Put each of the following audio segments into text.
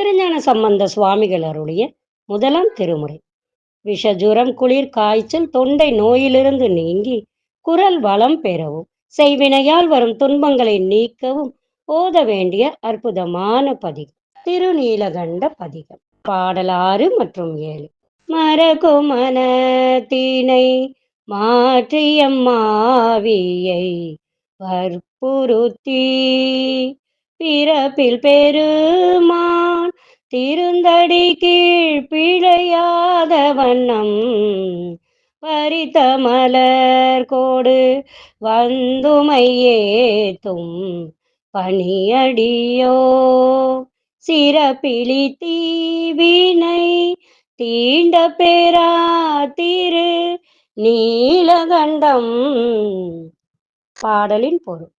திருஞான சம்பந்த சுவாமிகள் அருளிய முதலாம் திருமுறை. விஷஜுரம் குளிர் காய்ச்சல் தொண்டை நோயிலிருந்து நீங்கி குரல் வளம் பெறவும் செய்வினையால் வரும் துன்பங்களை நீக்கவும் ஓத வேண்டிய அற்புதமான பதிகம். திருநீலகண்ட பதிகம். பாடல் ஆறு மற்றும் ஏழு. மரகுமனத்தினை மாற்றியம்மாவியை வற்புறுத்தி பிறப்பில் பெருமான் திருந்தடி கீழ் பிழையாத வண்ணம் பரித்த மலர் கோடு வந்துமையேத்தும் பணியடியோ. சிறப்பிலி தீவினை தீண்ட பேரா திரு நீலகண்டம். பாடலின் பொருள்.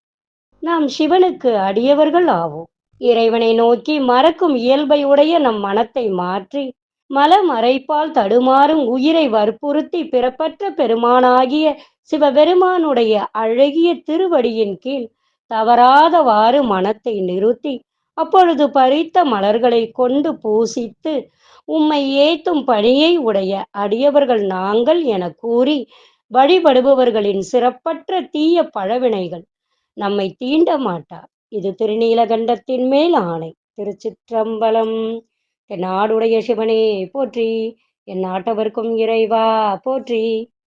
நாம் சிவனுக்கு அடியவர்கள் ஆவோம். இறைவனை நோக்கி மறக்கும் இயல்பை உடைய நம் மனத்தை மாற்றி மலமறைப்பால் தடுமாறும் உயிரை வற்புறுத்தி பிறப்பற்ற பெருமானாகிய சிவபெருமானுடைய அழகிய திருவடியின் கீழ் தவறாதவாறு மனத்தை நிறுத்தி அப்பொழுது பறித்த மலர்களை கொண்டு பூசித்து உம்மை ஏத்தும் பணியை உடைய அடியவர்கள் நாங்கள் என கூறி வழிபடுபவர்களின் சிறப்பற்ற தீய பழவினைகள் நம்மை தீண்ட மாட்டார். இது திருநீலகண்டத்தின் மேல் ஆணை. திருச்சிற்றம்பலம் என் நாடுடைய சிவனே போற்றி என் நாட்டவர்க்கும் இறைவா போற்றி.